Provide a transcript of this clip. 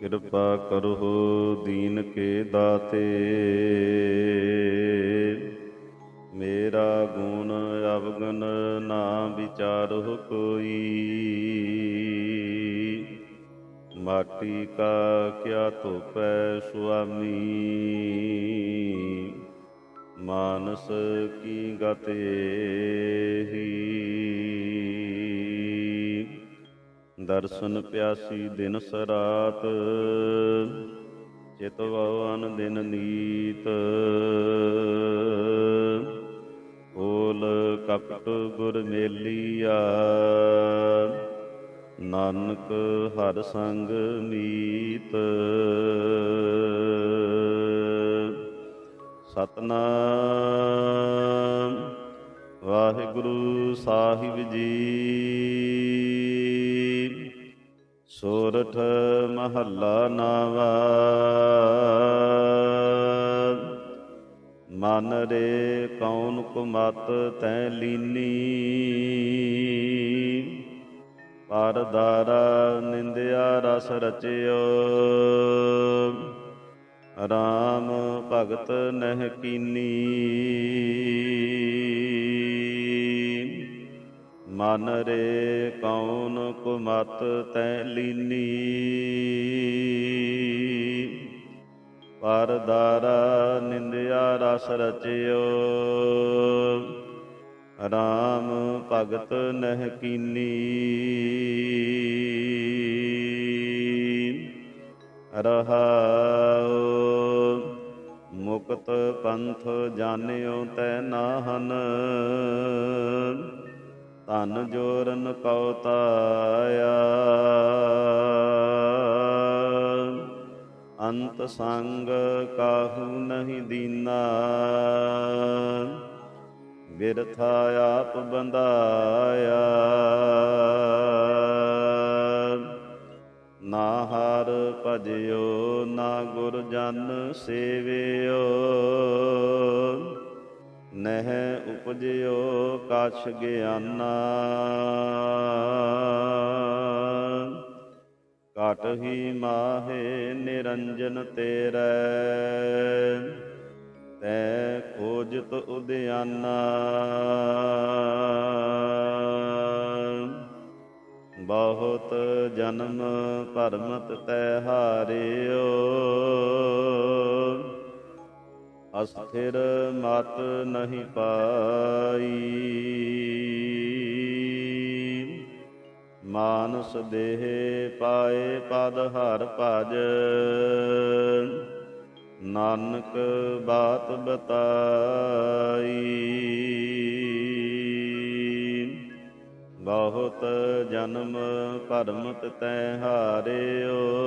ਕਿਰਪਾ ਕਰੋ ਦੀਨ ਕੇ ਦਾਤੇ। ਮੇਰਾ ਗੁਣ ਅਵਗਨ ਨਾ ਵਿਚਾਰੋ ਕੋਈ। ਮਾਟੀ ਕਾ ਕਿਆ ਧੋਪੈ ਸੁਆਮੀ। ਮਾਨਸ ਕੀ ਗਤੇ ਹੀ। ਦਰਸ਼ਨ ਪਿਆਸੀ ਦਿਨ ਸਰਾਤ ਚਿਤਵਨ ਦਿਨ ਨੀਤ। ਓਲ ਕਪਟ ਗੁਰ ਮੇਲੀਆ, ਨਾਨਕ ਹਰ ਸੰਗ ਮੀਤ। ਸਤਨਾਮ, ਵਾਹਿਗੁਰੂ ਸਾਹਿਬ ਜੀ। ਸੋਰਠ ਮਹੱਲਾ ਨਾਵਾ। ਮਨ ਰੇ ਕੌਣ ਕੁਮਤ ਤੈ ਲੀਨੀ। ਪਰਦਾਰਾ ਨਿੰਦਿਆ ਰਸ ਰਚਿਓ। ਰਾਮ ਭਗਤ ਨਹਿ ਕੀਨੀ। ਮਨ ਰੇ ਕੌਣ ਕੁਮਤ ਤੈ ਲੀਨੀ। ਪਰਦਾਰਾ ਨਿੰਦਿਆ ਰਸ ਰਚਿਓ। ਰਾਮ ਭਗਤ ਨਹਿ ਕੀਨੀ। ਰਹਾਉ, ਮੁਕਤ ਪੰਥ ਜਾਣਿਓ ਤੈ ਨਾਹਨ। ਧਨ ਜੋਰਨ ਕਉ ਤਾਇਆ ਅੰਤ ਸੰਗ ਕਾਹੂ ਨਹੀਂ ਦੀਨਾ। ਬਿਰਥਾ ਆਪ ਬੰਦਾਇਆ ਨਾ ਹਰ ਭਜਿਓ, ਨਾ ਗੁਰ ਜਨ ਸੇਵਿਓ। ਨਹਿ ਉਪਜਿਓ ਕਛ ਗਿਆਨਾ। ਕਟ ਹੀ ਮਾਹੇ ਨਿਰੰਜਨ ਤੇਰੇ, ਤੈ ਖੋਜਤ ਉਦਿਆਨਾ। ਬਹੁਤ ਜਨਮ ਭਰਮਤ ਤੈ ਹਾਰਿਓ ਅਸਥਿਰ ਮਤ ਨਹੀਂ ਪਾਈ। ਮਾਨਸ ਦੇਹ ਪਾਏ ਪਦ ਹਰ ਭਜ। ਨਾਨਕ ਬਾਤ ਬਤਾਈ। ਬਹੁਤ ਜਨਮ ਭਰਮਤ ਤੈ ਹਾਰਿਓ।